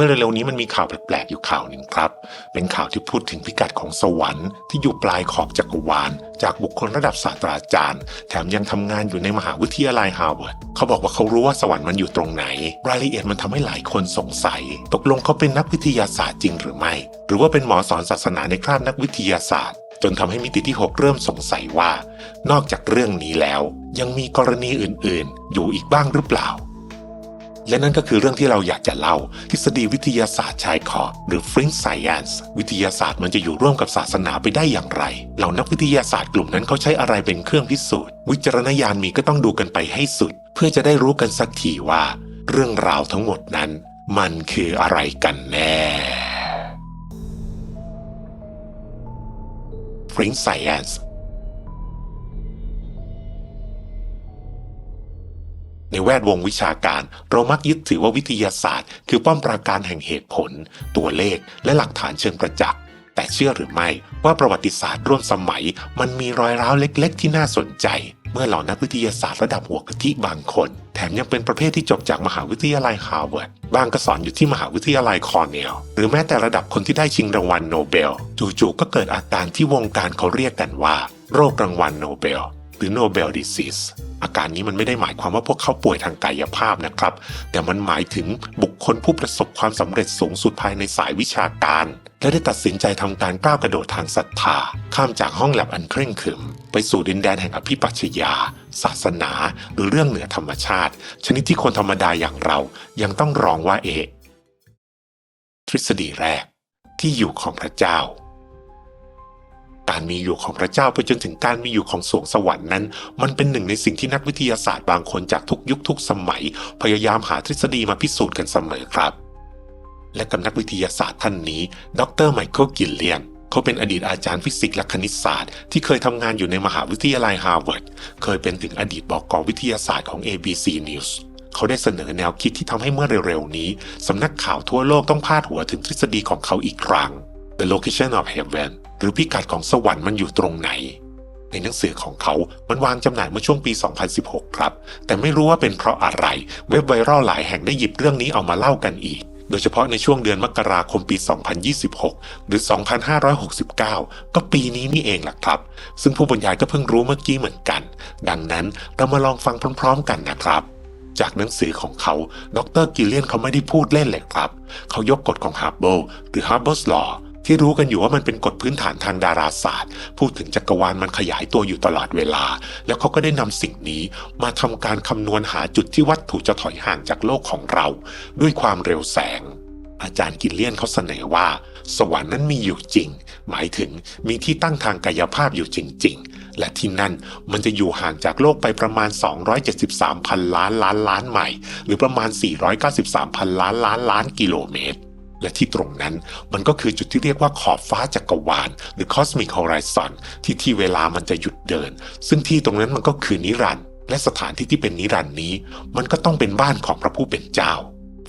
มื่อเร็วๆนี้มันมีข่าวแปลกๆอยู่ข่าวหนึ่งครับ เป็นข่าวที่พูดถึงพิกัดของสวรรค์ที่อยู่ปลายขอบจักรวาล จากบุคคลระดับศาสตราจารย์ แถมยังทำงานอยู่ในมหาวิทยาลัยฮาร์วาร์ดเขาบอกว่าเขารู้ว่าสวรรค์มันอยู่ตรงไหน รายละเอียดมันทำให้หลายคนสงสัย ตกลงเขาเป็นนักวิทยาศาสตร์จริงหรือไม่ หรือว่าเป็นหมอสอนศาสนาในคราบนักวิทยาศาสตร์จนทำให้มิติที่ 6 เริ่มสงสัยว่า นอกจากเรื่องนี้แล้ว ยังมีกรณีอื่นๆ อยู่อีกบ้างหรือเปล่า และนั่นก็คือเรื่องที่เราอยากจะเล่า ทฤษฎีวิทยาศาสตร์ชายขอบหรือ fringe science วิทยาศาสตร์มันจะอยู่ร่วมกับศาสนาไปได้อย่างไร เหล่านักวิทยาศาสตร์กลุ่มนั้นเขาใช้อะไรเป็นเครื่องพิสูจน์ วิจารณญาณมีก็ต้องดูกันไปให้สุด เพื่อจะได้รู้กันสักทีว่า เรื่องราวทั้งหมดนั้น มันคืออะไรกันแน่ fringe science ในแวดวงวิชาการ เรามักยึดถือว่าวิทยาศาสตร์ คือป้อมปราการแห่งเหตุผล ตัวเลข และหลักฐานเชิงประจักษ์แต่เชื่อหรือไม่ว่าประวัติศาสตร์ร่วมสมัย มันมีรอยร้าวเล็ก ๆ ที่น่าสนใจ เมื่อเหล่านักวิทยาศาสตร์ระดับหัวกะทิบางคน แถมยังเป็นประเภทที่จบจากมหาวิทยาลัยฮาร์วาร์ดบางก็สอนอยู่ที่มหาวิทยาลัยคอร์เนลหรือแม้แต่ระดับคนที่ได้ชิงรางวัลโนเบล จู่ๆก็เกิดอาการที่วงการเขาเรียกกันว่า โรครางวัลโนเบล หรือ Nobel Disease อาการนี้มันไม่ได้หมายความว่าพวกเขาป่วยทางกายภาพนะครับ แต่มันหมายถึงบุคคลผู้ประสบความสำเร็จสูงสุดภายในสายวิชาการ และได้ตัดสินใจทำการก้าวกระโดดทางศรัทธา ข้ามจากห้องแลบอันเคร่งขรึม ไปสู่ดินแดนแห่งอภิปัชญา ศาสนา หรือเรื่องเหนือธรรมชาติ ชนิดที่คนธรรมดาอย่างเรายังต้องร้องว่าเอะทฤษฎีแรก ที่อยู่ของพระเจ้า การมีอยู่ของพระเจ้าไปจนถึงการมีอยู่ของสวงสวรรค์นั้น มันเป็นหนึ่งในสิ่งที่นักวิทยาศาสตร์บางคนจากทุกยุคทุกสมัย พยายามหาทฤษฎีมาพิสูจน์กันเสมอครับ และกับนักวิทยาศาสตร์ท่านนี้ ดรไมเคิลกิลเลียนเขาเป็นอดีตอาจารย์ฟิสิกส์และคณิตศาสตร์ที่เคยทำงานอยู่ในมหาวิทยาลัยฮาร์วาร์ด เคยเป็นถึงอดีตบอกกวิทยาศาสตร์ของ ABC News เขาได้เสนอแนวคิดที่ทำให้เมื่อเร็วๆนี้สำนักข่าวทั่วโลกต้องพาดหัวถึงทฤษฎีของเขาอีกครั้ง The Location of Heaven หรือพิกัดของสวรรค์มันอยู่ตรงไหน ในหนังสือของเขา มันวางจำหน่ายเมื่อช่วงปี 2016 ครับ แต่ไม่รู้ว่าเป็นเพราะอะไร เว็บไวรัลหลายแห่งได้หยิบเรื่องนี้เอามาเล่ากันอีก โดยเฉพาะในช่วงเดือนมกราคมปี 2026 หรือ 2569 ก็ปีนี้นี่เองล่ะครับ ซึ่งผู้บรรยายก็เพิ่งรู้เมื่อกี้เหมือนกัน ดังนั้นเรามาลองฟังพร้อม ๆ กันนะครับจากหนังสือของเขา ดรกิเลียนเขาไม่ได้พูดเล่นเลยครับ เขายกกฎของฮาร์เบิลหรือ Hubble's Law ที่รู้กันอยู่ว่ามันเป็นกฎพื้นฐานทางดาราศาสตร์ พูดถึงจักรวาลมันขยายตัวอยู่ตลอดเวลา แล้วเขาก็ได้นำสิ่งนี้มาทำการคำนวณหาจุดที่วัตถุจะถอยห่างจากโลกของเรา ด้วยความเร็วแสง อาจารย์กิลเลียนเขาเสนอว่า สวรรค์นั้นมีอยู่จริง หมายถึงมีที่ตั้งทางกายภาพอยู่จริง ๆ และที่นั่นมันจะอยู่ห่างจากโลกไปประมาณ 273พันล้านล้านล้านไมล์หรือประมาณ 493พันล้านล้านล้านกิโลเมตร และที่ตรงนั้นมันก็คือจุดที่เรียกว่าขอบฟ้าจักรวาล หรือ cosmic horizon ที่ที่เวลามันจะหยุดเดิน ซึ่งที่ตรงนั้นมันก็คือนิรันดร์และสถานที่ที่เป็นนิรันดร์นี้ มันก็ต้องเป็นบ้านของพระผู้เป็นเจ้า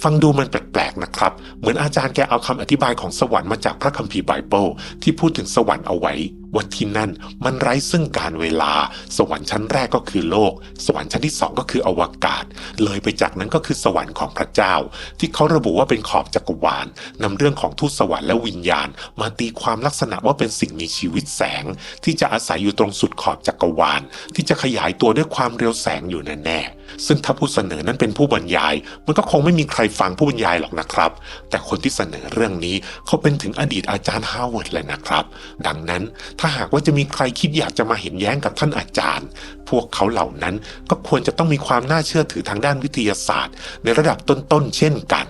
ฟังดูมันแปลกๆนะครับ เหมือนอาจารย์แกเอาคำอธิบายของสวรรค์มาจากพระคัมภีร์ไบเบิลที่พูดถึงสวรรค์เอาไว้ ว่าที่นั่นมันไร้ซึ่งการเวลา สวรรค์ชั้นแรกก็คือโลก สวรรค์ชั้นที่สองก็คืออวกาศ เลยไปจากนั้นก็คือสวรรค์ของพระเจ้า ที่เขาระบุว่าเป็นขอบจักรวาลนำเรื่องของทูตสวรรค์และวิญญาณ มาตีความลักษณะว่าเป็นสิ่งมีชีวิตแสง ที่จะอาศัยอยู่ตรงสุดขอบจักรวาล ที่จะขยายตัวด้วยความเร็วแสงอยู่แน่ๆซึ่งถ้าผู้เสนอนั้นเป็นผู้บรรยาย มันก็คงไม่มีใครฟังผู้บรรยายหรอกนะครับ แต่คนที่เสนอเรื่องนี้เขาเป็นถึงอดีตอาจารย์ฮาร์วาร์ดเลยนะครับ ดังนั้นถ้าหากว่าจะมีใครคิดอยากจะมาเห็นแย้งกับท่านอาจารย์ พวกเขาเหล่านั้นก็ควรจะต้องมีความน่าเชื่อถือทางด้านวิทยาศาสตร์ ในระดับต้นๆเช่นกัน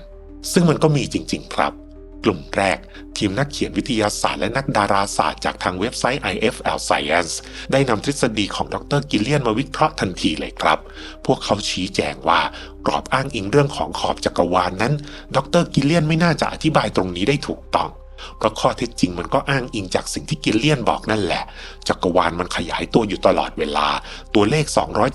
ซึ่งมันก็มีจริง ๆ ครับ กลุ่มแรก ทีมนักเขียนวิทยาศาสตร์และนักดาราศาสตร์จากทางเว็บไซต์ IFL Science ได้นำทฤษฎีของดรกิเลียนมาวิเคราะห์ทันทีเลยครับ พวกเขาชี้แจงว่ากรอบอ้างอิงเรื่องของขอบจักรวาลนนั้น ดรกิเลียนไม่น่าจะอธิบายตรงนี้ได้ถูกต้อง เพราะข้อเท็จจริงมันก็อ้างอิงจากสิ่งที่กิลเลียนบอกนั่นแหละ จักรวาลมันขยายตัวอยู่ตลอดเวลา ตัวเลข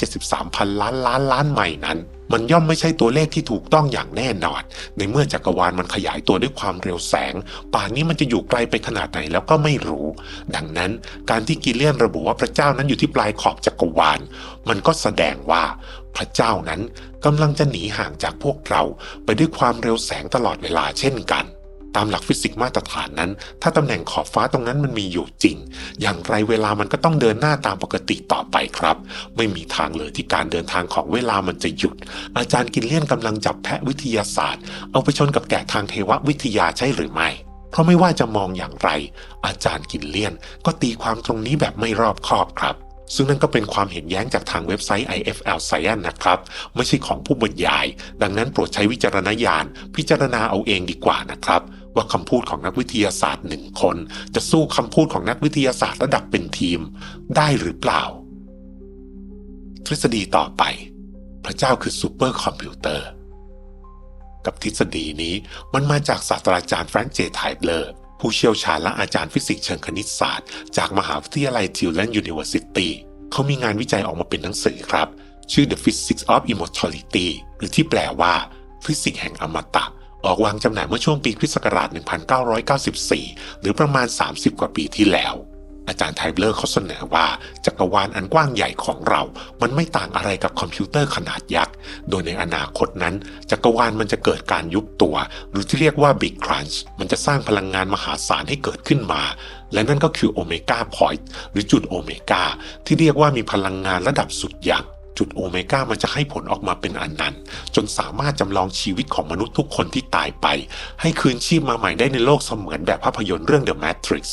273พันล้านล้านล้านไมล์นั้น มันย่อมไม่ใช่ตัวเลขที่ถูกต้องอย่างแน่นอน ในเมื่อจักรวาลมันขยายตัวด้วยความเร็วแสง ป่านนี้มันจะอยู่ไกลไปขนาดไหนแล้วก็ไม่รู้ ดังนั้นการที่กิลเลียนระบุว่าพระเจ้านั้นอยู่ที่ปลายขอบจักรวาล มันก็แสดงว่าพระเจ้านั้นกำลังจะหนีห่างจากพวกเราไปด้วยความเร็วแสงตลอดเวลาเช่นกัน ตามหลักฟิสิกส์มาตรฐานนั้น ถ้าตำแหน่งขอบฟ้าตรงนั้นมันมีอยู่จริง อย่างไรเวลามันก็ต้องเดินหน้าตามปกติต่อไปครับ ไม่มีทางเลยที่การเดินทางของเวลามันจะหยุด อาจารย์กินเลียนกำลังจับแพะวิทยาศาสตร์ เอาไปชนกับแกะทางเทววิทยาใช่หรือไม่เพราะไม่ว่าจะมองอย่างไร อาจารย์กินเลียน ก็ตีความตรงนี้แบบไม่รอบคอบครับ ซึ่งนั่นก็เป็นความเห็นแย้งจากทางเว็บไซต์ IFL Science นะครับ ไม่ใช่ของผู้บรรยาย ดังนั้นโปรดใช้วิจารณญาณ พิจารณาเอาเองดีกว่านะครับ ว่าคำพูดของนักวิทยาศาสตร์หนึ่งคน จะสู้คำพูดของนักวิทยาศาสตร์ระดับเป็นทีมได้หรือเปล่า ทฤษฎีต่อไป พระเจ้าคือซูเปอร์คอมพิวเตอร์ กับทฤษฎีนี้มันมาจากศาสตราจารย์แฟรงค์เจไทเลอร์ผู้เชี่ยวชาญและอาจารย์ฟิสิกส์เชิงคณิตศาสตร์ จากมหาวิทยาลัยทิวแลนด์ยูนิเวอร์ซิตี้เขามีงานวิจัยออกมาเป็นหนังสือครับ ชื่อ The Physics of Immortality หรือที่แปลว่าฟิสิกส์แห่งอมตะ ออกวางจำหน่ายเมื่อช่วงปีคริสต์ศักราช 1994 หรือประมาณ 30 กว่าปีที่แล้ว อาจารย์ไทเบลอร์เขาเสนอว่าจักรวาลอันกว้างใหญ่ของเรา มันไม่ต่างอะไรกับคอมพิวเตอร์ขนาดยักษ์ โดยในอนาคตนั้น จักรวาลมันจะเกิดการยุบตัว หรือที่เรียกว่า Big Crunch มันจะสร้างพลังงานมหาศาลให้เกิดขึ้นมา และนั่นก็คือโอเมก้าพอยต์หรือจุดโอเมก้าที่เรียกว่ามีพลังงานระดับสุดยักษ์ จุดโอเมก้ามันจะให้ผลออกมาเป็นอันนั้น จนสามารถจำลองชีวิตของมนุษย์ทุกคนที่ตายไป ให้คืนชีพมาใหม่ได้ในโลกเสมือนแบบภาพยนตร์เรื่อง The Matrix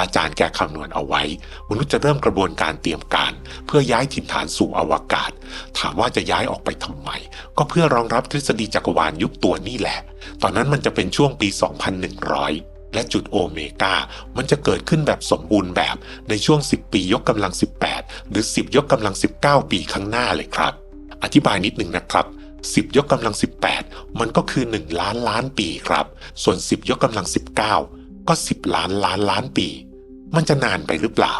อาจารย์แกคำนวณเอาไว้ มนุษย์จะเริ่มกระบวนการเตรียมการ เพื่อย้ายถิ่นฐานสู่อวกาศ ถามว่าจะย้ายออกไปทำไม ก็เพื่อรองรับทฤษฎีจักรวาลยุบตัวนี่แหละ ตอนนั้นมันจะเป็นช่วงปี 2100 และจุดโอเมก้ามันจะเกิดขึ้นแบบสมบูรณ์แบบในช่วง 10 ปียกกำลัง 18 หรือ 10 ยกกำลัง 19 ปีข้างหน้าเลยครับ อธิบายนิดหนึ่งนะครับ10 ยกกำลัง 18 มันก็คือ 1 ล้านล้านปีครับ ส่วน 10 ยกกำลัง 19 ก็ 10 ล้านล้านล้านปี มันจะนานไปหรือเปล่า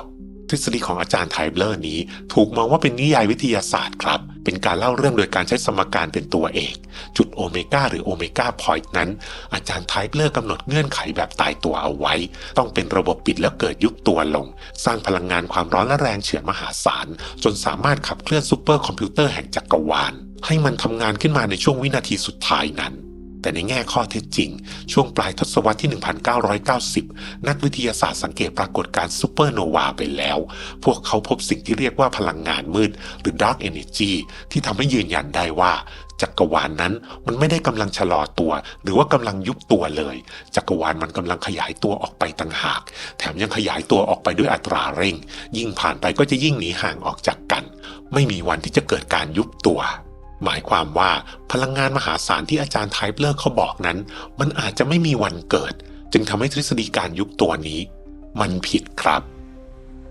ทฤษฎีของอาจารย์ไทเบลอร์นี้ ถูกมองว่าเป็นนิยายวิทยาศาสตร์ครับ เป็นการเล่าเรื่องโดยการใช้สมการเป็นตัวเอก จุดโอเมก้าหรือโอเมก้าพอยต์นั้น อาจารย์ไทเบลอร์กำหนดเงื่อนไขแบบตายตัวเอาไว้ ต้องเป็นระบบปิดแล้วเกิดยุบตัวลง สร้างพลังงานความร้อนและแรงเฉื่อยมหาศาล จนสามารถขับเคลื่อนซูเปอร์คอมพิวเตอร์แห่งจักรวาล ให้มันทำงานขึ้นมาในช่วงวินาทีสุดท้ายนั้น แต่ในแง่ข้อเท็จจริง ช่วงปลายทศวรรษที่ 1990 นักวิทยาศาสตร์สังเกตปรากฏการซูเปอร์โนวาไปแล้ว พวกเขาพบสิ่งที่เรียกว่าพลังงานมืด หรือ Dark Energy ที่ทำให้ยืนยันได้ว่าจักรวาลนนั้นมันไม่ได้กำลังชะลอตัว หรือว่ากำลังยุบตัวเลย จักรวาลมันกำลังขยายตัวออกไปต่างหาก แถมยังขยายตัวออกไปด้วยอัตราเร่ง ยิ่งผ่านไปก็จะยิ่งหนีห่างออกจากกัน ไม่มีวันที่จะเกิดการยุบตัว หมายความว่าพลังงานมหาศาลที่อาจารย์ไทเปเลอร์เขาบอกนั้น มันอาจจะไม่มีวันเกิด จึงทำให้ทฤษฎีการยุบตัวนี้ มันผิดครับ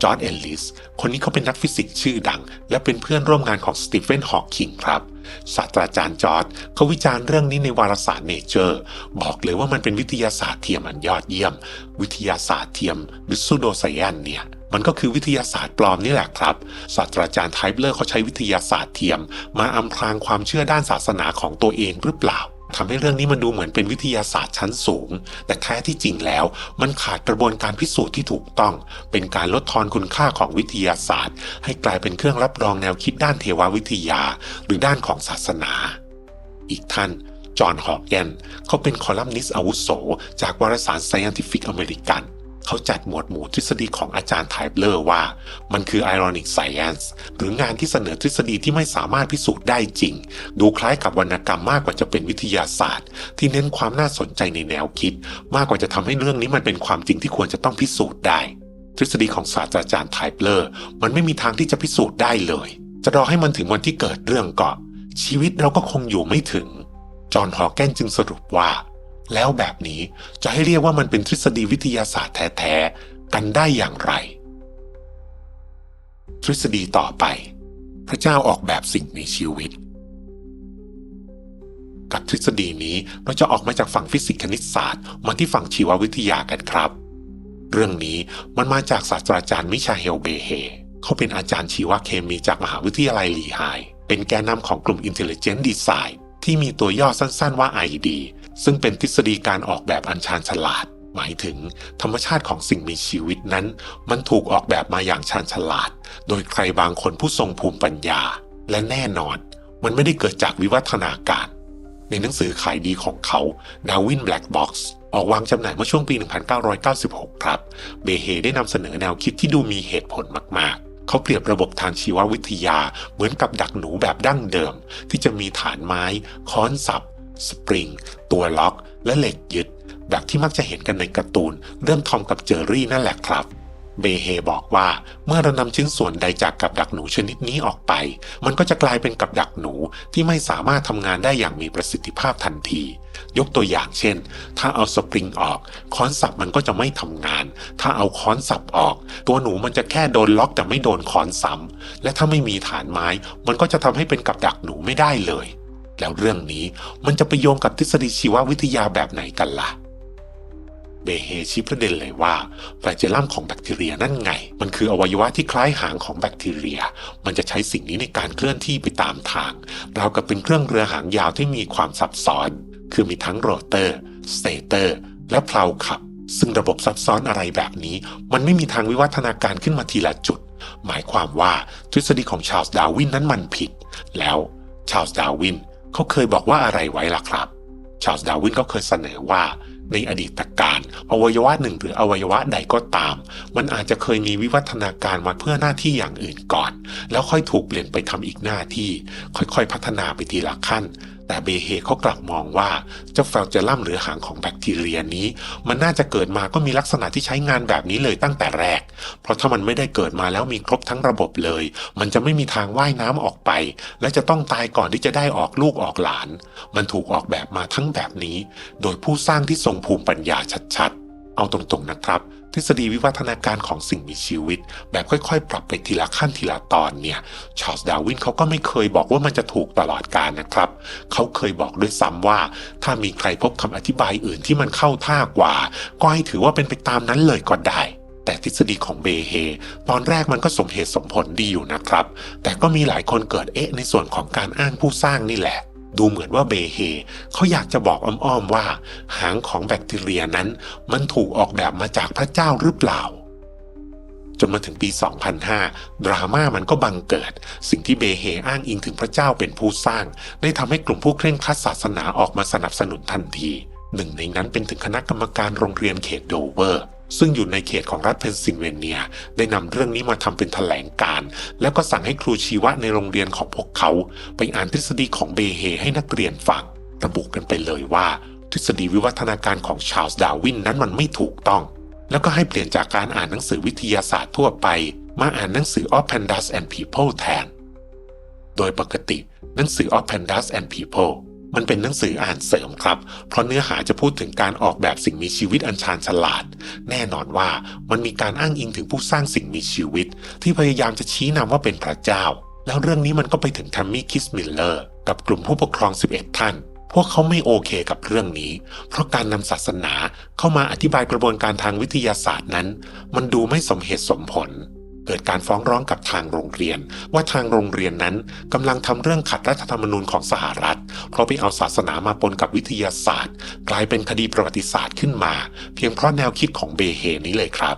จอร์ดเอลลิส คนนี้เขาเป็นนักฟิสิกส์ชื่อดัง และเป็นเพื่อนร่วมงานของสตีเฟน ฮอว์กิงครับ ศาสตราจารย์จอร์ดเขาวิจารณ์เรื่องนี้ในวารสารเนเจอร์ บอกเลยว่ามันเป็นวิทยาศาสตร์เทียมอันยอดเยี่ยม วิทยาศาสตร์เทียมหรือซูโดไซแอนเนี่ย มันก็คือวิทยาศาสตร์ปลอมนี่แหละครับ ศาสตราจารย์ไทเบลอร์เขาใช้วิทยาศาสตร์เทียม มาอำพรางความเชื่อด้านศาสนาของตัวเองหรือเปล่าทำให้เรื่องนี้มันดูเหมือนเป็นวิทยาศาสตร์ชั้นสูง แต่แท้ที่จริงแล้ว มันขาดกระบวนการพิสูจน์ที่ถูกต้อง เป็นการลดทอนคุณค่าของวิทยาศาสตร์ ให้กลายเป็นเครื่องรับรองแนวคิดด้านเทววิทยา หรือด้านของศาสนา อีกท่าน จอห์น ฮอว์แกน เขาเป็นคอลัมนิสต์อาวุโส จากวารสาร Scientific American เขาจัดหมวดหมู่ทฤษฎีของอาจารย์ไทเบลอร์ว่า มันคือ ironic science หรืองานที่เสนอทฤษฎีที่ไม่สามารถพิสูจน์ได้จริง ดูคล้ายกับวรรณกรรมมากกว่าจะเป็นวิทยาศาสตร์ ที่เน้นความน่าสนใจในแนวคิด มากกว่าจะทำให้เรื่องนี้มันเป็นความจริงที่ควรจะต้องพิสูจน์ได้ ทฤษฎีของศาสตราจารย์ไทเบลอร์มันไม่มีทางที่จะพิสูจน์ได้เลย จะรอให้มันถึงวันที่เกิดเรื่องก่อนชีวิตเราก็คงอยู่ไม่ถึงจอห์นฮอแกนจึงสรุปว่า แล้วแบบนี้จะให้เรียกว่ามันเป็นทฤษฎีวิทยาศาสตร์แท้ๆกันได้อย่างไร ทฤษฎีต่อไป พระเจ้าออกแบบสิ่งมีชีวิต กับทฤษฎีนี้เราจะออกมาจากฝั่งฟิสิกส์คณิตศาสตร์มาที่ฝั่งชีววิทยากันครับ เรื่องนี้มันมาจากศาสตราจารย์มิชาเฮลเบเฮเขาเป็นอาจารย์ชีวเคมีจากมหาวิทยาลัยลีไฮเป็นแกนนำของกลุ่ม Intelligent Design ที่มีตัวย่อสั้นๆว่า ID ซึ่งเป็นทฤษฎีการออกแบบอัญชานฉลาด หมายถึงธรรมชาติของสิ่งมีชีวิตนั้น มันถูกออกแบบมาอย่างชาญฉลาด โดยใครบางคนผู้ทรงภูมิปัญญา และแน่นอน มันไม่ได้เกิดจากวิวัฒนาการ ในหนังสือขายดีของเขาดาวินแบล็กบ็อกซ์ออกวางจำหน่ายเมื่อช่วงปี 1996 ครับ เบเฮได้นำเสนอแนวคิดที่ดูมีเหตุผลมาก ๆ เขาเปรียบระบบทางชีววิทยาเหมือนกับดักหนูแบบดั้งเดิม ที่จะมีฐานไม้ ค้อนสับ สปริง ตัวล็อก และเหล็กยึด แบบที่มักจะเห็นกันในการ์ตูน เรื่องทอมกับเจอรี่นั่นแหละครับเบเฮบอกว่าเมื่อเรานำชิ้นส่วนใดจากกับดักหนูชนิดนี้ออกไป มันก็จะกลายเป็นกับดักหนูที่ไม่สามารถทำงานได้อย่างมีประสิทธิภาพทันที ยกตัวอย่างเช่น ถ้าเอาสปริงออก ค้อนสับมันก็จะไม่ทำงาน ถ้าเอาค้อนสับออก ตัวหนูมันจะแค่โดนล็อกแต่ไม่โดนค้อนซ้ำและถ้าไม่มีฐานไม้ มันก็จะทำให้เป็นกับดักหนูไม่ได้เลย แล้วเรื่องนี้มันจะไปโยงกับทฤษฎีชีววิทยาแบบไหนกันล่ะ เบเฮชี้ประเด็นเลยว่าแฟลเจลัมของแบคทีเรียนั่นไง มันคืออวัยวะที่คล้ายหางของแบคทีเรีย มันจะใช้สิ่งนี้ในการเคลื่อนที่ไปตามทางราวกับเป็นเครื่องเรือหางยาวที่มีความซับซ้อน คือมีทั้งโรเตอร์ สเตเตอร์ และเพลาขับ ซึ่งระบบซับซ้อนอะไรแบบนี้ มันไม่มีทางวิวัฒนาการขึ้นมาทีละจุด หมายความว่าทฤษฎีของชาร์ลส์ดาวินนั้นมันผิด แล้วชาร์ลส์ดาวิน เขาเคยบอกว่าอะไรไว้ล่ะครับ ชาร์ลส์ดาวินก็เคยเสนอว่าในอดีตการอวัยวะหนึ่งหรืออวัยวะใดก็ตาม มันอาจจะเคยมีวิวัฒนาการมาเพื่อหน้าที่อย่างอื่นก่อน แล้วค่อยถูกเปลี่ยนไปทำอีกหน้าที่ ค่อยๆพัฒนาไปทีละขั้น แต่เบเฮเขากลับมองว่าเจ้าแฟลเจลัมหรือหางของแบคทีเรียนี้ มันน่าจะเกิดมาก็มีลักษณะที่ใช้งานแบบนี้เลยตั้งแต่แรก เพราะถ้ามันไม่ได้เกิดมาแล้วมีครบทั้งระบบเลย มันจะไม่มีทางว่ายน้ำออกไป และจะต้องตายก่อนที่จะได้ออกลูกออกหลาน มันถูกออกแบบมาทั้งแบบนี้ โดยผู้สร้างที่ทรงภูมิปัญญาชัดๆ เอาตรงๆนะครับ ทฤษฎีวิวัฒนาการของสิ่งมีชีวิต แบบค่อยๆ ปรับไปทีละขั้นทีละตอนเนี่ย ชาร์ลส์ดาวินเขาก็ไม่เคยบอกว่ามันจะถูกตลอดกาลนะครับ เขาเคยบอกด้วยซ้ำว่า ถ้ามีใครพบคำอธิบายอื่นที่มันเข้าท่ากว่า ก็ให้ถือว่าเป็นไปตามนั้นเลยก็ได้แต่ทฤษฎีของเบเฮตอนแรกมันก็สมเหตุสมผลดีอยู่นะครับ แต่ก็มีหลายคนเกิดเอ๊ะในส่วนของการอ้างผู้สร้างนี่แหละ ดูเหมือนว่าเบเฮเขาอยากจะบอกอ้อมๆว่า หางของแบคทีเรียนั้น มันถูกออกแบบมาจากพระเจ้าหรือเปล่า จนมาถึงปี 2005 ดราม่ามันก็บังเกิด สิ่งที่เบเฮอ้างอิงถึงพระเจ้าเป็นผู้สร้าง ได้ทำให้กลุ่มผู้เคร่งครัดศาสนาออกมาสนับสนุนทันที หนึ่งในนั้นเป็นถึงคณะกรรมการโรงเรียนเขตโดเวอร์ ซึ่งอยู่ในเขตของรัฐเพนซิลเวเนีย ได้นำเรื่องนี้มาทำเป็นแถลงการ์แล้วก็สั่งให้ครูชีวะในโรงเรียนของพวกเขา ไปอ่านทฤษฎีของเบเฮให้นักเรียนฟังระบุกันไปเลยว่า ทฤษฎีวิวัฒนาการของชาร์ลส์ดาวินนั้นมันไม่ถูกต้อง แล้วก็ให้เปลี่ยนจากการอ่านหนังสือวิทยาศาสตร์ทั่วไป มาอ่านหนังสือ of Pandas and People แทน โดยปกติหนังสือ of Pandas and People มันเป็นหนังสืออ่านเสริมครับ เพราะเนื้อหาจะพูดถึงการออกแบบสิ่งมีชีวิตอันชาญฉลาด แน่นอนว่ามันมีการอ้างอิงถึงผู้สร้างสิ่งมีชีวิต ที่พยายามจะชี้นำว่าเป็นพระเจ้า แล้วเรื่องนี้มันก็ไปถึงทัมมี่คิสมิลเลอร์กับกลุ่มผู้ปกครอง 11 ท่าน พวกเขาไม่โอเคกับเรื่องนี้ เพราะการนำศาสนาเข้ามาอธิบายกระบวนการทางวิทยาศาสตร์นั้น มันดูไม่สมเหตุสมผล เกิดการฟ้องร้องกับทางโรงเรียน ว่าทางโรงเรียนนั้นกำลังทำเรื่องขัดรัฐธรรมนูญของสหรัฐ เพราะไปเอาศาสนามาปนกับวิทยาศาสตร์ กลายเป็นคดีประวัติศาสตร์ขึ้นมา เพียงเพราะแนวคิดของเบเฮนี้เลยครับ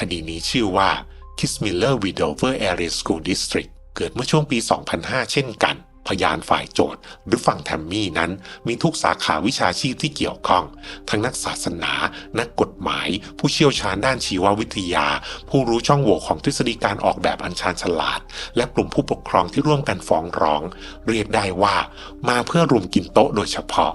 คดีนี้ชื่อว่า Kismiller Widover Area School District เกิดเมื่อช่วงปี 2005 เช่นกัน พยานฝ่ายโจทย์ หรือฝั่งแทมมี่นั้น มีทุกสาขาวิชาชีพที่เกี่ยวข้อง ทั้งนักศาสนา นักกฎหมาย ผู้เชี่ยวชาญด้านชีววิทยา ผู้รู้ช่องโหว่ของทฤษฎีการออกแบบอัญชันฉลาด และกลุ่มผู้ปกครองที่ร่วมกันฟ้องร้อง เรียกได้ว่า มาเพื่อรุมกินโต๊ะโดยเฉพาะ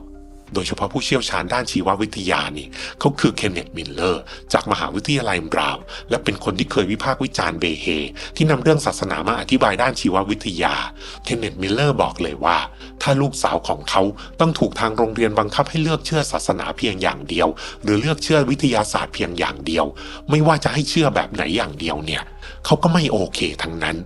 โดยเฉพาะผู้เชี่ยวชาญด้านชีววิทยานี่เขาคือเคนเนตมิลเลอร์ จากมหาวิทยาลัยบราวน์และเป็นคนที่เคยวิพากษ์วิจารณ์เบเฮที่นำเรื่องศาสนามาอธิบายด้านชีววิทยา เคนเนตมิลเลอร์บอกเลยว่า ถ้าลูกสาวของเขาต้องถูกทางโรงเรียนบังคับให้เลือกเชื่อศาสนาเพียงอย่างเดียว หรือเลือกเชื่อวิทยาศาสตร์เพียงอย่างเดียว ไม่ว่าจะให้เชื่อแบบไหนอย่างเดียวเนี่ยเขาก็ไม่โอเคทั้งนั้น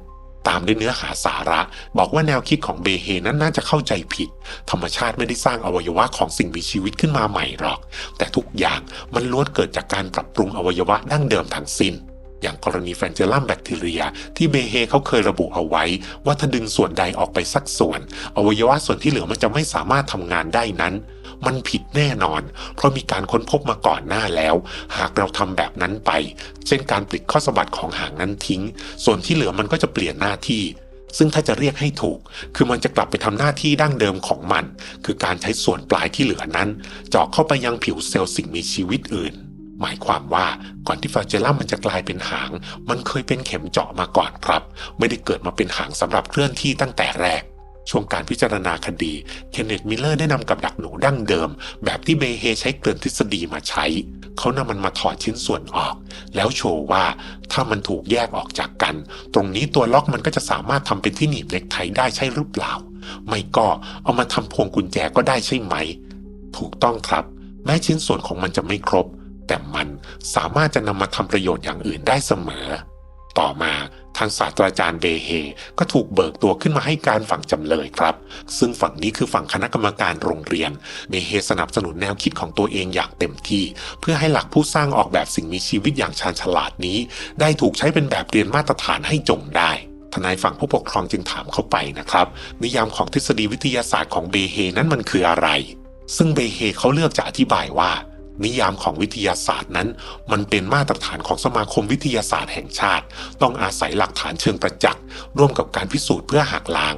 ตามด้วยเนื้อหาสาระ บอกว่าแนวคิดของเบเฮนั้นน่าจะเข้าใจผิด ธรรมชาติไม่ได้สร้างอวัยวะของสิ่งมีชีวิตขึ้นมาใหม่หรอก แต่ทุกอย่างมันล้วนเกิดจากการปรับปรุงอวัยวะดั้งเดิมทั้งสิ้น อย่างกรณีแฟนเจลัมแบคทีเรีย ที่เบเฮเขาเคยระบุเอาไว้ ว่าถ้าดึงส่วนใดออกไปสักส่วน อวัยวะส่วนที่เหลือมันจะไม่สามารถทำงานได้นั้น มันผิดแน่นอน เพราะมีการค้นพบมาก่อนหน้าแล้ว หากเราทำแบบนั้นไป เช่นการปลิดข้อสะบัดของหางนั้นทิ้ง ส่วนที่เหลือมันก็จะเปลี่ยนหน้าที่ ซึ่งถ้าจะเรียกให้ถูก คือมันจะกลับไปทำหน้าที่ดั้งเดิมของมัน คือการใช้ส่วนปลายที่เหลือนั้น เจาะเข้าไปยังผิวเซลล์สิ่งมีชีวิตอื่นหมายความว่าก่อนที่ฟาเจลลัมมันจะกลายเป็นหาง มันเคยเป็นเข็มเจาะมาก่อนครับ ไม่ได้เกิดมาเป็นหางสำหรับเคลื่อนที่ตั้งแต่แรก ช่วงการพิจารณาคดี เคนเนตมิลเลอร์ได้นำกับดักหนูดั้งเดิม แบบที่เบเฮใช้เกลื่อนทฤษฎีมาใช้ เขานำมันมาถอดชิ้นส่วนออก แล้วโชว์ว่าถ้ามันถูกแยกออกจากกัน ตรงนี้ตัวล็อกมันก็จะสามารถทำเป็นที่หนีบเน็กไทได้ใช่หรือเปล่า ไม่ก็เอามาทำพวงกุญแจก็ได้ใช่ไหม ถูกต้องครับ แม้ชิ้นส่วนของมันจะไม่ครบ แต่มันสามารถจะนำมาทำประโยชน์อย่างอื่นได้เสมอ ต่อมา ทางศาสตราจารย์เบเฮก็ถูกเบิกตัวขึ้นมาให้การฝั่งจำเลยครับ ซึ่งฝั่งนี้คือฝั่งคณะกรรมการโรงเรียนเบเฮสนับสนุนแนวคิดของตัวเองอย่างเต็มที่ เพื่อให้หลักผู้สร้างออกแบบสิ่งมีชีวิตอย่างชาญฉลาดนี้ ได้ถูกใช้เป็นแบบเรียนมาตรฐานให้จงได้ทนายฝั่งผู้ปกครองจึงถามเข้าไปนะครับ นิยามของทฤษฎีวิทยาศาสตร์ของเบเฮนั้นมันคืออะไร ซึ่งเบเฮเขาเลือกจะอธิบายว่า นิยามของวิทยาศาสตร์นั้น มันเป็นมาตรฐานของสมาคมวิทยาศาสตร์แห่งชาติ ต้องอาศัยหลักฐานเชิงประจักษ์ร่วมกับการพิสูจน์เพื่อหักล้าง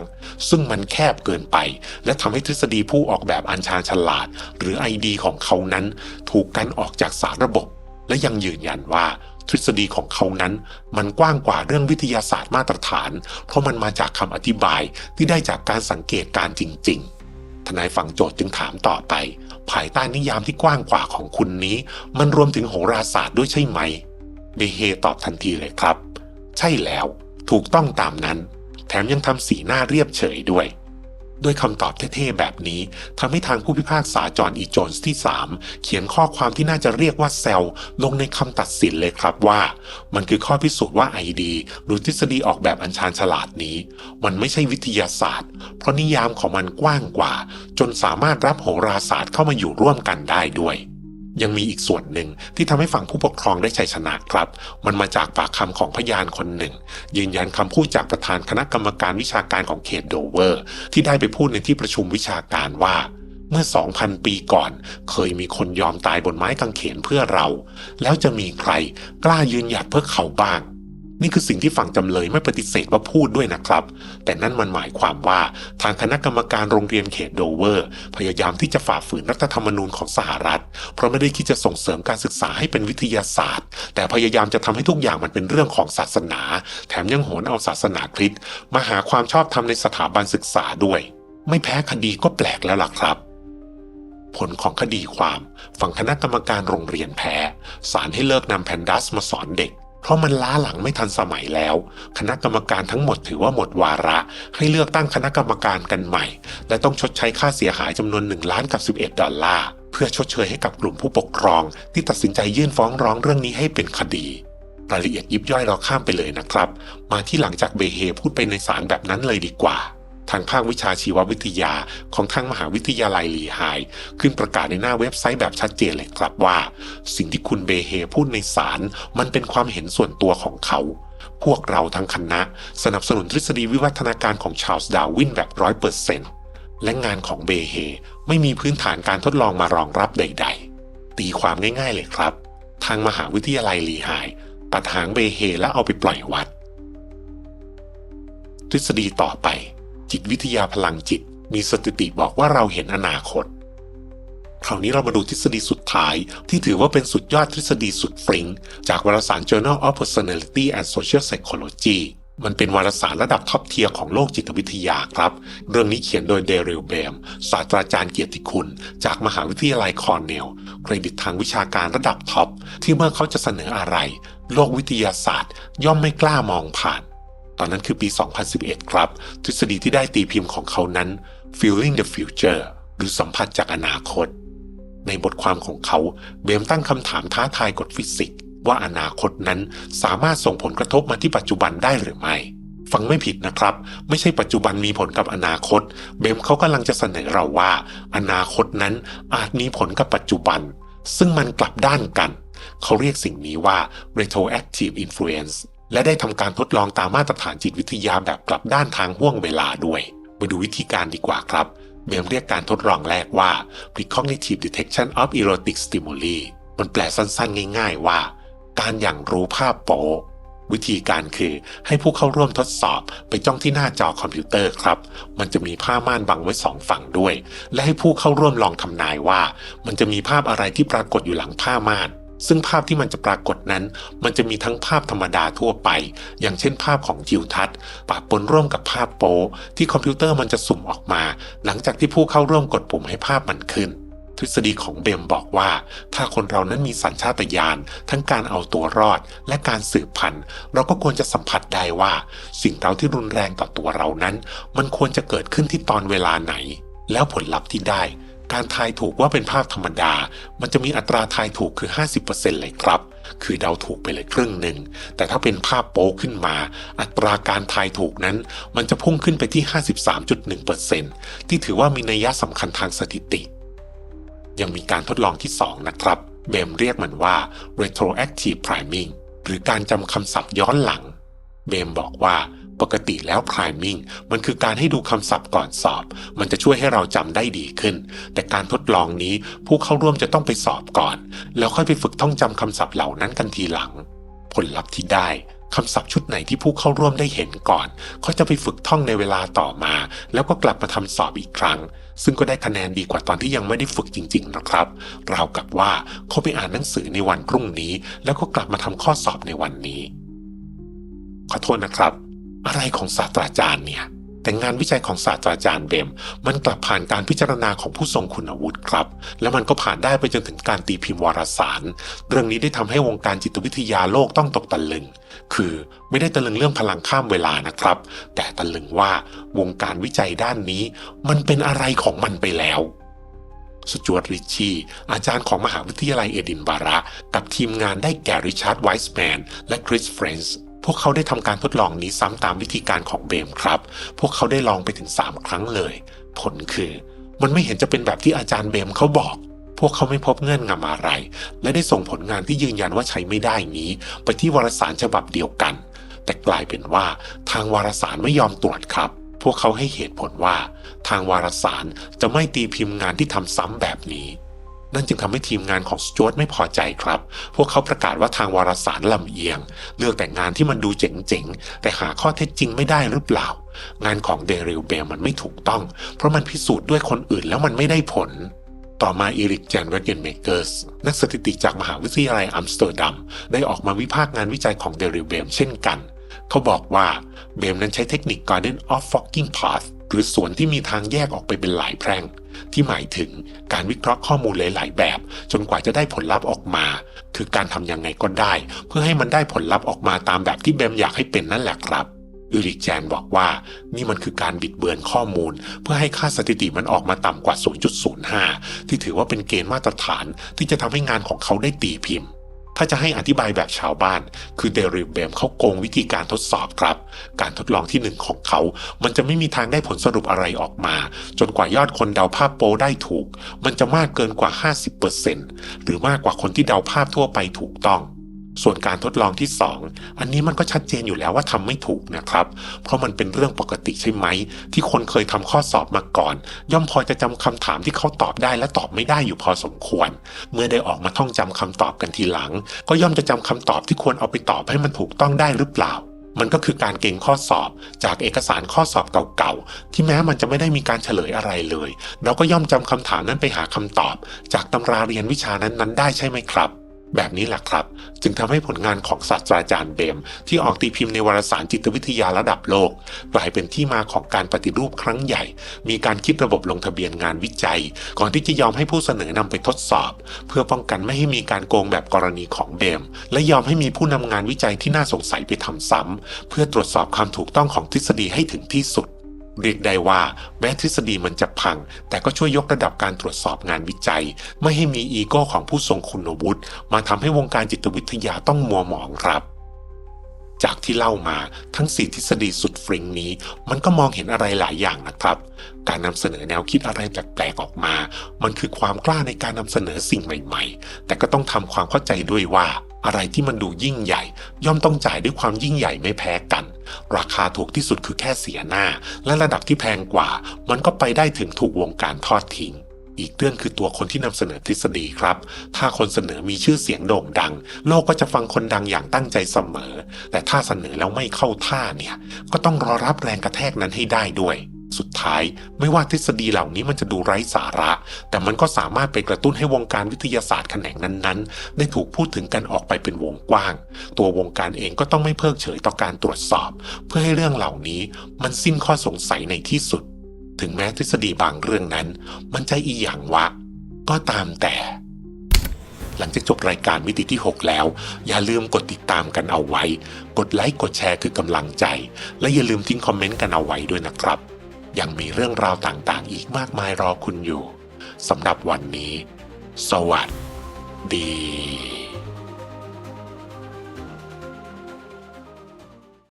ซึ่งมันแคบเกินไป และทำให้ทฤษฎีผู้ออกแบบอัญชาญฉลาด หรือไอดีของเขานั้น ถูกกันออกจากสารระบบ และยังยืนยันว่าทฤษฎีของเขานั้น มันกว้างกว่าเรื่องวิทยาศาสตร์มาตรฐาน เพราะมันมาจากคำอธิบายที่ได้จากการสังเกตการจริง ๆ ทนายฝั่งโจทย์จึงถามต่อไป ภายใต้นิยามที่กว้างกว่าของคุณนี้ มันรวมถึงโหราศาสตร์ด้วยใช่ไหม เบเฮตอบทันทีเลยครับ ใช่แล้ว ถูกต้องตามนั้น แถมยังทำสีหน้าเรียบเฉยด้วย ด้วยคำตอบเท่ๆแบบนี้ทำให้ทางผู้พิพากษาจอห์นอีโจนส์ที่ 3 เขียนข้อความที่น่าจะเรียกว่าเซลล์ลงในคำตัดสินเลยครับว่า มันคือข้อพิสูจน์ว่าไอดีหรือทฤษฎีออกแบบอัญชานฉลาดนี้ มันไม่ใช่วิทยาศาสตร์ เพราะนิยามของมันกว้างกว่า จนสามารถรับโหราศาสตร์เข้ามาอยู่ร่วมกันได้ด้วย ยังมีอีกส่วนหนึ่งที่ทำให้ฝั่งผู้ปกครองได้ชัยชนะครับ มันมาจากปากคำของพยานคนหนึ่ง ยืนยันคำพูดจากประธานคณะกรรมการวิชาการของเขตโดเวอร์ ที่ได้ไปพูดในที่ประชุมวิชาการว่าเมื่อ 2,000 ปีก่อน เคยมีคนยอมตายบนไม้กางเขนเพื่อเรา แล้วจะมีใครกล้ายืนหยัดเพื่อเขาบ้าง นี่คือสิ่งที่ฝั่งจำเลยไม่ปฏิเสธว่าพูดด้วยนะครับ แต่นั่นมันหมายความว่าทางคณะกรรมการโรงเรียนเขตโดเวอร์ พยายามที่จะฝ่าฝืนรัฐธรรมนูญของสหรัฐ เพราะไม่ได้คิดจะส่งเสริมการศึกษาให้เป็นวิทยาศาสตร์ แต่พยายามจะทำให้ทุกอย่างมันเป็นเรื่องของศาสนา แถมยังโหนเอาศาสนาคริสต์มาหาความชอบธรรมในสถาบันศึกษาด้วย ไม่แพ้คดีก็แปลกแล้วล่ะครับผลของคดีความ ฝั่งคณะกรรมการโรงเรียนแพ้ศาลให้เลิกนำแพนดัสมาสอนเด็ก เพราะมันล้าหลังไม่ทันสมัยแล้ว คณะกรรมการทั้งหมดถือว่าหมดวาระ ให้เลือกตั้งคณะกรรมการกันใหม่ และต้องชดใช้ค่าเสียหายจำนวน1ล้านกับ11 ดอลลาร์ เพื่อชดเชยให้กับกลุ่มผู้ปกครอง ที่ตัดสินใจยื่นฟ้องร้องเรื่องนี้ให้เป็นคดีรายละเอียดยิบย่อยเราข้ามไปเลยนะครับ มาที่หลังจากเบเฮพูดไปในศาลแบบนั้นเลยดีกว่า ทางภาควิชาชีววิทยาของทางมหาวิทยาลัยลีไฮขึ้นประกาศในหน้าเว็บไซต์แบบชัดเจนเลยครับว่า สิ่งที่คุณเบเฮพูดในศาลมันเป็นความเห็นส่วนตัวของเขา พวกเราทั้งคณะ สนับสนุนทฤษฎีวิวัฒนาการของชาลส์ดาวินแบบร้อยเปอร์เซ็นต์และงานของเบเฮไม่มีพื้นฐานการทดลองมารองรับใด ๆ ตีความง่ายๆเลยครับ ทางมหาวิทยาลัยลีไฮตัดหางเบเฮแล้วเอาไปปล่อยวัด ทฤษฎีต่อไป จิตวิทยาพลังจิต มีสถิติบอกว่าเราเห็นอนาคต คราวนี้เรามาดูทฤษฎีสุดท้าย ที่ถือว่าเป็นสุดยอดทฤษฎีสุดฟริงจากวารสาร Journal of Personality and Social Psychology มันเป็นวารสารระดับท็อปเทียร์ของโลกจิตวิทยาครับ เรื่องนี้เขียนโดยเดริลเบมศาสตราจารย์เกียรติคุณ จากมหาวิทยาลัยคอร์เนล เครดิตทางวิชาการระดับท็อป ที่เมื่อเขาจะเสนออะไร โลกวิทยาศาสตร์ ย่อมไม่กล้ามองผ่าน ตอนนั้นคือปี 2011 ครับ ทฤษฎีที่ได้ตีพิมพ์ของเขานั้น Feeling the Future หรือสัมผัสจากอนาคต ในบทความของเขา เบมตั้งคำถามท้าทายกฎฟิสิกส์ว่าอนาคตนั้นสามารถส่งผลกระทบมาที่ปัจจุบันได้หรือไม่ ฟังไม่ผิดนะครับ ไม่ใช่ปัจจุบันมีผลกับอนาคต เบมเขากำลังจะเสนอเราว่า อนาคตนั้นอาจมีผลกับปัจจุบัน ซึ่งมันกลับด้านกัน เขาเรียกสิ่งนี้ว่า retroactive influence และได้ทำการทดลองตามมาตรฐานจิตวิทยาแบบกลับด้านทางห่วงเวลาด้วย มาดูวิธีการดีกว่าครับเบมเรียกการทดลองแรกว่า precognitive detection of erotic stimuli มันแปลสั้นๆ ง่ายๆว่า การอย่างรู้ภาพโป๊วิธีการคือให้ผู้เข้าร่วมทดสอบไปจ้องที่หน้าจอคอมพิวเตอร์ครับ มันจะมีผ้าม่านบังไว้สองฝั่งด้วย และให้ผู้เข้าร่วมลองทำนายว่า มันจะมีภาพอะไรที่ปรากฏอยู่หลังผ้าม่าน ซึ่งภาพที่มันจะปรากฏนั้น มันจะมีทั้งภาพธรรมดาทั่วไป อย่างเช่นภาพของทิวทัศน์ปะปนร่วมกับภาพโป๊ที่คอมพิวเตอร์มันจะสุ่มออกมา หลังจากที่ผู้เข้าร่วมกดปุ่มให้ภาพมันขึ้น ทฤษฎีของเบมบอกว่า ถ้าคนเรานั้นมีสัญชาตญาณทั้งการเอาตัวรอดและการสืบพันธุ์ เราก็ควรจะสัมผัสได้ว่า สิ่งเราที่รุนแรงต่อตัวเรานั้น มันควรจะเกิดขึ้นที่ตอนเวลาไหน แล้วผลลัพธ์ที่ได้ การทายถูกว่าเป็นภาพธรรมดา มันจะมีอัตราทายถูกคือ 50%เลยครับ คือเดาถูกไปเลยครึ่งหนึ่ง แต่ถ้าเป็นภาพโป๊ขึ้นมา อัตราการทายถูกนั้น มันจะพุ่งขึ้นไปที่ 53.1%ที่ถือว่ามีนัยยะสำคัญทางสถิติ ยังมีการทดลองที่ 2 นะครับเบมเรียกมันว่า retroactive priming หรือการจำคำศัพท์ย้อนหลัง เบมบอกว่า ปกติแล้ว priming มันคือการให้ดูคำศัพท์ก่อนสอบ มันจะช่วยให้เราจำได้ดีขึ้น แต่การทดลองนี้ผู้เข้าร่วมจะต้องไปสอบก่อน แล้วค่อยไปฝึกท่องจำคำศัพท์เหล่านั้นกันทีหลัง ผลลัพธ์ที่ได้คำศัพท์ชุดไหนที่ผู้เข้าร่วมได้เห็นก่อนเขาจะไปฝึกท่องในเวลาต่อมา แล้วก็กลับมาทำสอบอีกครั้ง ซึ่งก็ได้คะแนนดีกว่าตอนที่ยังไม่ได้ฝึกจริง ๆ นะครับราวกับว่าเขาไปอ่านหนังสือในวันพรุ่งนี้ แล้วก็กลับมาทำข้อสอบในวันนี้ ขอโทษนะครับ อะไรของศาสตราจารย์เนี่ย แต่งานวิจัยของศาสตราจารย์เบมมันกลับผ่านการพิจารณาของผู้ทรงคุณวุฒิครับ แล้วมันก็ผ่านได้ไปจนถึงการตีพิมพ์วารสาร เรื่องนี้ได้ทำให้วงการจิตวิทยาโลกต้องตกตะลึง คือไม่ได้ตะลึงเรื่องพลังข้ามเวลานะครับ แต่ตะลึงว่าวงการวิจัยด้านนี้ มันเป็นอะไรของมันไปแล้วสจวตริชชี่อาจารย์ของมหาวิทยาลัยเอดินบะระ กับทีมงานได้แก่ริชาร์ดไวส์แมนและคริสเฟรนส์ พวกเขาได้ทำการทดลองนี้ซ้ำตามวิธีการของเบมครับ พวกเขาได้ลองไปถึง 3 ครั้งเลย ผลคือ มันไม่เห็นจะเป็นแบบที่อาจารย์เบมเขาบอก พวกเขาไม่พบเงื่อนงำอะไร และได้ส่งผลงานที่ยืนยันว่าใช้ไม่ได้นี้ ไปที่วารสารฉบับเดียวกัน แต่กลายเป็นว่าทางวารสารไม่ยอมตรวจครับ พวกเขาให้เหตุผลว่า ทางวารสารจะไม่ตีพิมพ์งานที่ทำซ้ำแบบนี้ นั่นจึงทำให้ทีมงานของสจวตไม่พอใจครับ พวกเขาประกาศว่าทางวารสารลำเอียง เลือกแต่งานที่มันดูเจ๋งๆ แต่หาข้อเท็จจริงไม่ได้หรือเปล่า งานของเดริลเบลมันไม่ถูกต้อง เพราะมันพิสูจน์ด้วยคนอื่นแล้วมันไม่ได้ผลต่อมาอีริกแจนเวเกนเมเกอร์สนักสถิติจากมหาวิทยาลัยอัมสเตอร์ดัม ได้ออกมาวิพากษ์งานวิจัยของเดริลเบมเช่นกัน เขาบอกว่าเบมนั้นใช้เทคนิค Garden of Forking Path หรือสวนที่มีทางแยกออกไปเป็นหลายแพร่ง ที่หมายถึงการวิเคราะห์ข้อมูลหลายๆแบบ จนกว่าจะได้ผลลัพธ์ออกมา คือการทำยังไงก็ได้ เพื่อให้มันได้ผลลัพธ์ออกมาตามแบบที่เบมอยากให้เป็นนั่นแหละครับอูริกแจนบอกว่านี่มันคือการบิดเบือนข้อมูล เพื่อให้ค่าสถิติมันออกมาต่ำกว่า 0.05 ที่ถือว่าเป็นเกณฑ์มาตรฐานที่จะทำให้งานของเขาได้ตีพิมพ์ ถ้าจะให้อธิบายแบบชาวบ้าน คือเดริเบมเขาโกงวิธีการทดสอบครับ การทดลองที่หนึ่งของเขา มันจะไม่มีทางได้ผลสรุปอะไรออกมา จนกว่ายอดคนเดาภาพโป้ได้ถูก มันจะมากเกินกว่า 50%หรือมากกว่าคนที่เดาภาพทั่วไปถูกต้อง ส่วนการทดลองที่ 2 อันนี้มันก็ชัดเจนอยู่แล้วว่าทำไม่ถูกนะครับ เพราะมันเป็นเรื่องปกติใช่ไหม ที่คนเคยทำข้อสอบมาก่อน ย่อมพอจะจำคำถามที่เขาตอบได้และตอบไม่ได้อยู่พอสมควร เมื่อได้ออกมาท่องจำคำตอบกันทีหลัง ก็ย่อมจะจำคำตอบที่ควรเอาไปตอบให้มันถูกต้องได้หรือเปล่ามันก็คือการเก่งข้อสอบจากเอกสารข้อสอบเก่าๆ ที่แม้มันจะไม่ได้มีการเฉลยอะไรเลย เราก็ย่อมจำคำถามนั้นไปหาคำตอบ จากตำราเรียนวิชานั้นๆ ได้ใช่ไหมครับ แบบนี้แหละครับ จึงทำให้ผลงานของศาสตราจารย์เบม ที่ออกตีพิมพ์ในวารสารจิตวิทยาระดับโลก กลายเป็นที่มาของการปฏิรูปครั้งใหญ่ มีการคิดระบบลงทะเบียนงานวิจัย ก่อนที่จะยอมให้ผู้เสนอนำไปทดสอบ เพื่อป้องกันไม่ให้มีการโกงแบบกรณีของเบม และยอมให้มีผู้นำงานวิจัยที่น่าสงสัยไปทำซ้ำเพื่อตรวจสอบความถูกต้องของทฤษฎีให้ถึงที่สุด เรียกได้ว่าแม้ทฤษฎีมันจะพัง แต่ก็ช่วยยกระดับการตรวจสอบงานวิจัย ไม่ให้มีอีโก้ของผู้ทรงคุณวุฒิมาทำให้วงการจิตวิทยาต้องมัวหมองครับจากที่เล่ามาทั้งสี่ทฤษฎีสุดฟริงนี้ มันก็มองเห็นอะไรหลายอย่างนะครับ การนำเสนอแนวคิดอะไรแปลกๆออกมา มันคือความกล้าในการนำเสนอสิ่งใหม่ ๆ แต่ก็ต้องทำความเข้าใจด้วยว่า อะไรที่มันดูยิ่งใหญ่ ย่อมต้องจ่ายด้วยความยิ่งใหญ่ไม่แพ้กัน ราคาถูกที่สุดคือแค่เสียหน้า และระดับที่แพงกว่า มันก็ไปได้ถึงถูกวงการทอดทิ้งอีกเรื่องคือตัวคนที่นำเสนอทฤษฎีครับ ถ้าคนเสนอมีชื่อเสียงโด่งดัง โลกก็จะฟังคนดังอย่างตั้งใจเสมอ แต่ถ้าเสนอแล้วไม่เข้าท่าเนี่ย ก็ต้องรอรับแรงกระแทกนั้นให้ได้ด้วย สุดท้าย ไม่ว่าทฤษฎีเหล่านี้มันจะดูไร้สาระ แต่มันก็สามารถไปกระตุ้นให้วงการวิทยาศาสตร์แขนงนั้นๆ ได้ถูกพูดถึงกันออกไปเป็นวงกว้าง ตัววงการเองก็ต้องไม่เพิกเฉยต่อการตรวจสอบ เพื่อให้เรื่องเหล่านี้มันสิ้นข้อสงสัยในที่สุด ถึงแม้ทฤษฎีบางเรื่องนั้น มันจะอีหยังวะ ก็ตามแต่หลังจากจบรายการมิติที่ 6 แล้ว อย่าลืมกดติดตามกันเอาไว้ กดไลค์กดแชร์คือกำลังใจ และอย่าลืมทิ้งคอมเมนต์กันเอาไว้ด้วยนะครับ ยังมีเรื่องราวต่างๆ อีกมากมายรอคุณอยู่สำหรับวันนี้ สวัสดี